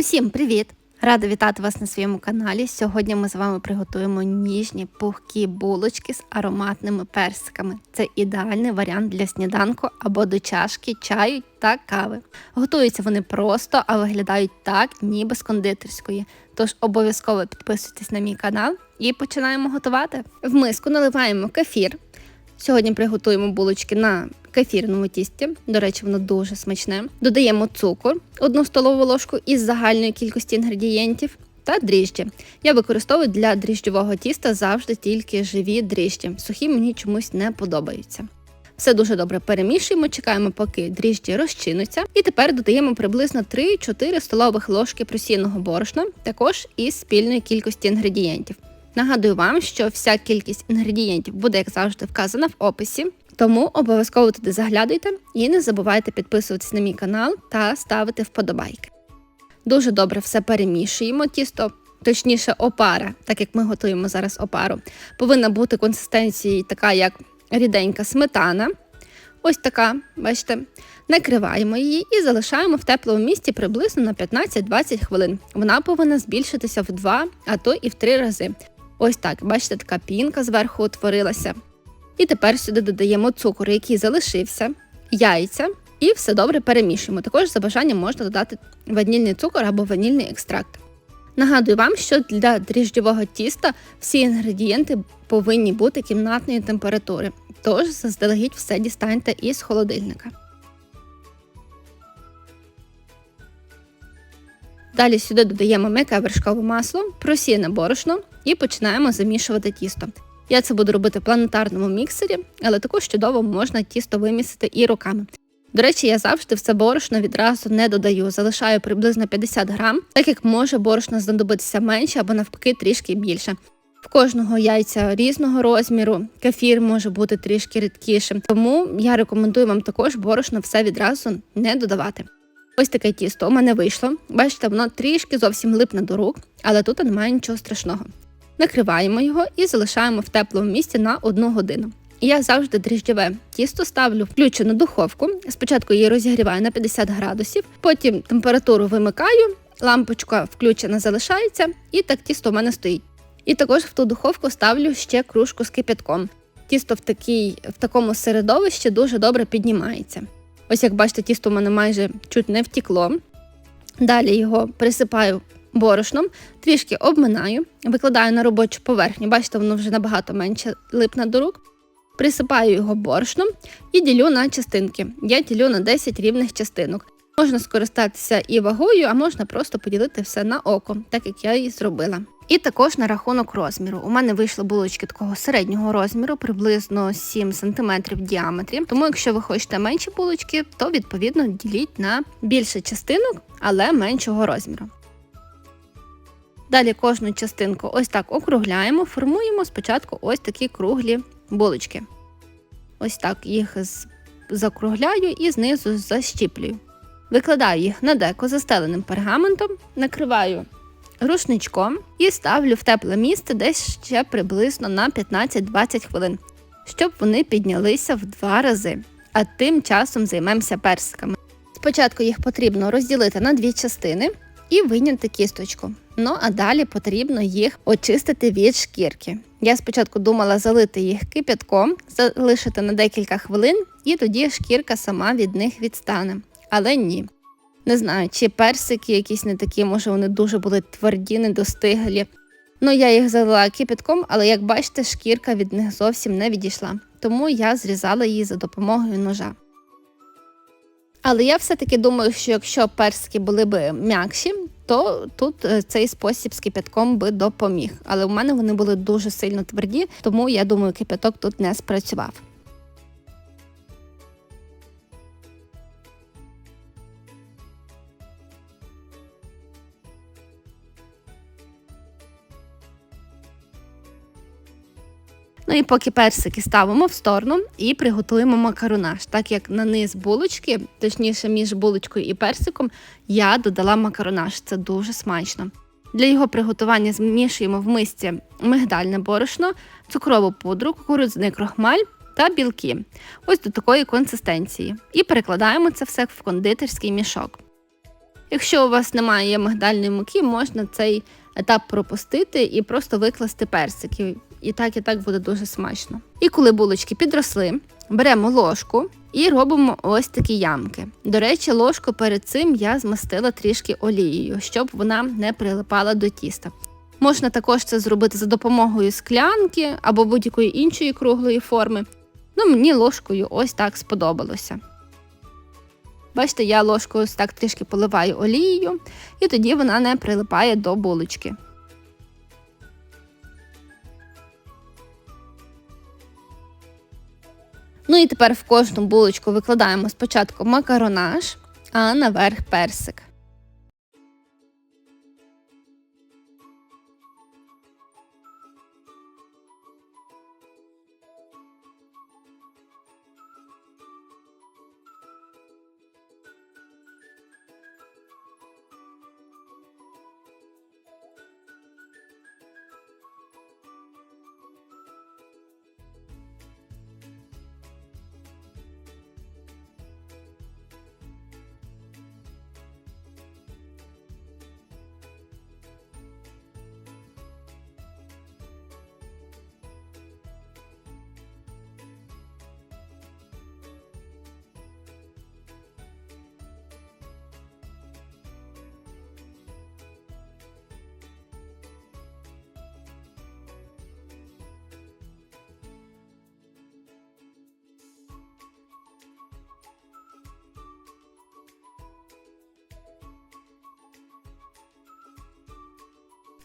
Усім привіт! Рада вітати вас на своєму каналі. Сьогодні ми з вами приготуємо ніжні пухкі булочки з ароматними персиками. Це ідеальний варіант для сніданку або до чашки чаю та кави. Готуються вони просто, а виглядають так, ніби з кондитерської. Тож обов'язково підписуйтесь на мій канал і починаємо готувати. В миску наливаємо кефір. Сьогодні приготуємо булочки на кефірному тісті. До речі, воно дуже смачне. Додаємо цукор, одну столову ложку із загальної кількості інгредієнтів. Та дріжджі. Я використовую для дріжджового тіста завжди тільки живі дріжджі. Сухі мені чомусь не подобаються. Все дуже добре перемішуємо, чекаємо, поки дріжджі розчинуться. І тепер додаємо приблизно 3-4 столових ложки просійного борошна, також із спільної кількості інгредієнтів. Нагадую вам, що вся кількість інгредієнтів буде, як завжди, вказана в описі. Тому обов'язково туди заглядуйте і не забувайте підписуватись на мій канал та ставити вподобайки. Дуже добре все перемішуємо. Тісто, точніше, опара, так як ми готуємо зараз опару, повинна бути консистенції така, як ріденька сметана. Ось така, бачите, накриваємо її і залишаємо в теплому місці приблизно на 15-20 хвилин. Вона повинна збільшитися в 2, а то і в 3 рази. Ось так, бачите, така пінка зверху утворилася. І тепер сюди додаємо цукор, який залишився, яйця, і все добре перемішуємо. Також за бажанням можна додати ванільний цукор або ванільний екстракт. Нагадую вам, що для дріжджового тіста всі інгредієнти повинні бути кімнатної температури, тож заздалегідь все дістаньте із холодильника. Далі сюди додаємо м'яке вершкове масло, просіяне борошно і починаємо замішувати тісто. Я це буду робити в планетарному міксері, але також чудово можна тісто вимісити і руками. До речі, я завжди все борошно відразу не додаю, залишаю приблизно 50 грам, так як може борошно знадобитися менше або навпаки трішки більше. В кожного яйця різного розміру, кефір може бути трішки рідкішим, тому я рекомендую вам також борошно все відразу не додавати. Ось таке тісто у мене вийшло. Бачите, воно трішки зовсім липне до рук, але тут немає нічого страшного. Накриваємо його і залишаємо в теплому місці на 1 годину. Я завжди дріжджове тісто ставлю включену духовку. Спочатку її розігріваю на 50 градусів, потім температуру вимикаю, лампочка включена залишається, і так тісто в мене стоїть. І також в ту духовку ставлю ще кружку з кипятком. Тісто в такій, в такому середовищі дуже добре піднімається. Ось як бачите, тісто в мене майже чуть не втікло. Далі його присипаю борошном, трішки обминаю, викладаю на робочу поверхню. Бачите, воно вже набагато менше липне до рук. Присипаю його борошном і ділю на частинки. Я ділю на 10 рівних частинок. Можна скористатися і вагою, а можна просто поділити все на око, так як я і зробила. І також на рахунок розміру. У мене вийшли булочки такого середнього розміру, приблизно 7 см в діаметрі. Тому, якщо ви хочете менші булочки, то відповідно діліть на більше частинок, але меншого розміру. Далі кожну частинку ось так округляємо, формуємо спочатку ось такі круглі булочки. Ось так їх закругляю і знизу защіплюю. Викладаю їх на деко застеленим пергаментом, накриваю рушничком і ставлю в тепле місце десь ще приблизно на 15-20 хвилин, щоб вони піднялися в два рази. А тим часом займемося персиками. Спочатку їх потрібно розділити на дві частини і вийняти кісточку. Ну а далі потрібно їх очистити від шкірки. Я спочатку думала залити їх кипятком, залишити на декілька хвилин, і тоді шкірка сама від них відстане. Але ні. Не знаю, чи персики якісь не такі, може вони дуже були тверді, недостиглі. Ну, я їх залила кипятком, але як бачите, шкірка від них зовсім не відійшла, тому я зрізала її за допомогою ножа. Але я все-таки думаю, що якщо персики були б м'якші, то тут е, цей спосіб з кипятком би допоміг. Але у мене вони були дуже сильно тверді, тому я думаю, кипяток тут не спрацював. Ну і поки персики ставимо в сторону і приготуємо макаронаж. Так як на низ булочки, точніше між булочкою і персиком, я додала макаронаж. Це дуже смачно. Для його приготування змішуємо в мисці мигдальне борошно, цукрову пудру, кукурудзяний крохмаль та білки. Ось до такої консистенції. І перекладаємо це все в кондитерський мішок. Якщо у вас немає мигдальної муки, можна цей етап пропустити і просто викласти персики. І так і так буде дуже смачно. І коли булочки підросли, беремо ложку і робимо ось такі ямки. До речі, ложку перед цим я змастила трішки олією, щоб вона не прилипала до тіста. Можна також це зробити за допомогою склянки або будь-якої іншої круглої форми. Ну, мені ложкою ось так сподобалося. Бачите, я ложкою ось так трішки поливаю олією, і тоді вона не прилипає до булочки. Ну і тепер в кожну булочку викладаємо спочатку макаронаж, а наверх персик.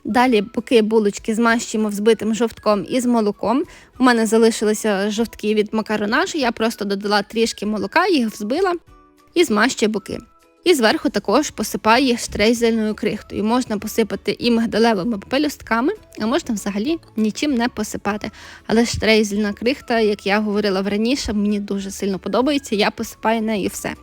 Далі боки булочки змащуємо взбитим жовтком із молоком. У мене залишилися жовтки від макаронажу, я просто додала трішки молока, їх взбила і змащую боки. І зверху також посипаю їх штрейзельною крихтою. Можна посипати і мигдалевими пелюстками, а можна взагалі нічим не посипати. Але штрейзельна крихта, як я говорила раніше, мені дуже сильно подобається, я посипаю нею все.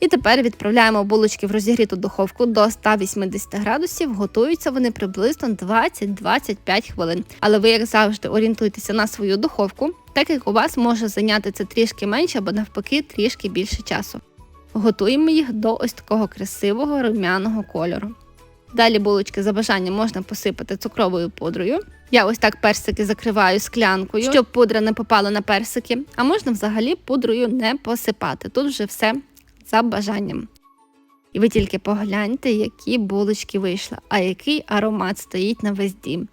І тепер відправляємо булочки в розігріту духовку до 180 градусів. Готуються вони приблизно 20-25 хвилин. Але ви, як завжди, орієнтуйтеся на свою духовку, так як у вас може зайняти це трішки менше або навпаки трішки більше часу. Готуємо їх до ось такого красивого рум'яного кольору. Далі булочки за бажанням можна посипати цукровою пудрою. Я ось так персики закриваю склянкою, щоб пудра не попала на персики, а можна взагалі пудрою не посипати. Тут вже все за бажанням. І ви тільки погляньте, які булочки вийшли, а який аромат стоїть на весь дім.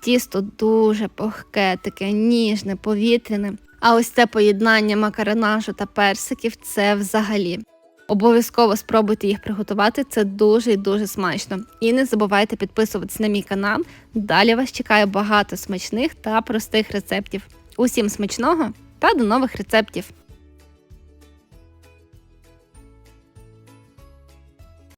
Тісто дуже пухке, таке ніжне, повітряне. А ось це поєднання макаронажу та персиків це взагалі. Обов'язково спробуйте їх приготувати, це дуже і дуже смачно. І не забувайте підписуватися на мій канал. Далі вас чекає багато смачних та простих рецептів. Усім смачного та до нових рецептів!